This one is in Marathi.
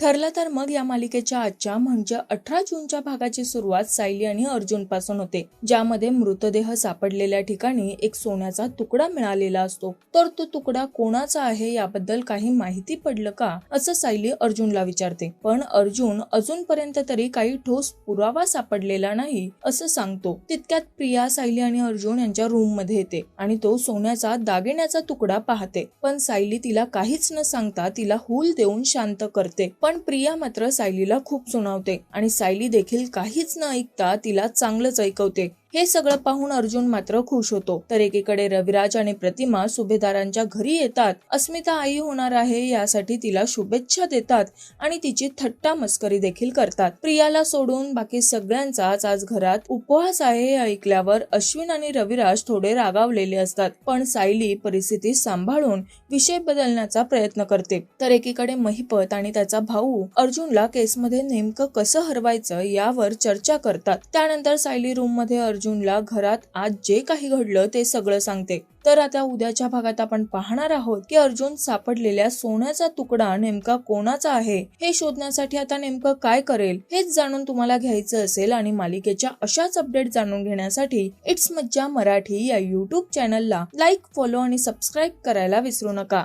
ठरलं तर मग या मालिकेच्या आजच्या म्हणजे अठरा जूनच्या भागाची सुरुवात सायली आणि अर्जुनपासून होते ज्यामध्ये मृतदेह सापडलेल्या ठिकाणी एक सोन्याचा तुकडा मिळालेला असतो. तर तो तुकडा कोणाचा आहे याबद्दल काही माहिती पडलं का असं सायली अर्जुनला विचारते. पण अर्जुन अजूनपर्यंत तरी काही ठोस पुरावा सापडलेला नाही असं सांगतो. तितक्यात प्रिया सायली आणि अर्जुन यांच्या रूममध्ये येते आणि तो सोन्याचा दागिन्याचा तुकडा पाहते. पण सायली तिला काहीच न सांगता तिला हूल देऊन शांत करते. पण पण प्रिया मात्र सायलीला खूप सुनावते आणि सायली देखील काहीच न ऐकता तिला चांगलंच ऐकवते. हे सगळं पाहून अर्जुन मात्र खुश होतो. तर एकीकडे रविराज आणि प्रतिमा सुभेदारांच्या घरी येतात. अस्मिता आई होणार आहे यासाठी तिला शुभेच्छा देतात आणि तिची थट्टा मस्करी देखील करतात. प्रियाला सोडून बाकी सगळ्यांचाच आज घरात उपवास आहे हे ऐकल्यावर अश्विन आणि रविराज थोडे रागावलेले असतात. पण सायली परिस्थिती सांभाळून विषय बदलण्याचा प्रयत्न करते. तर एकीकडे महिपत आणि त्याचा भाऊ अर्जुनला केसमध्ये नेमकं कसं हरवायचं यावर चर्चा करतात. त्यानंतर सायली रूममध्ये अर्जुनला घरात आज जे काही घडलं ते सगळं सांगते. तर आता उद्याच्या भागात आपण पाहणार आहोत की अर्जुन सापडलेल्या सोन्याचा तुकडा नेमका कोणाचा आहे? हे शोधण्यासाठी आता नेमकं काय करेल? हेच जाणून तुम्हाला घ्यायचं असेल आणि मालिकेच्या अशाच अपडेट जाणून घेण्यासाठी इट्स मज्जा मराठी या युट्यूब चॅनलला लाईक फॉलो आणि सबस्क्राईब करायला विसरू नका.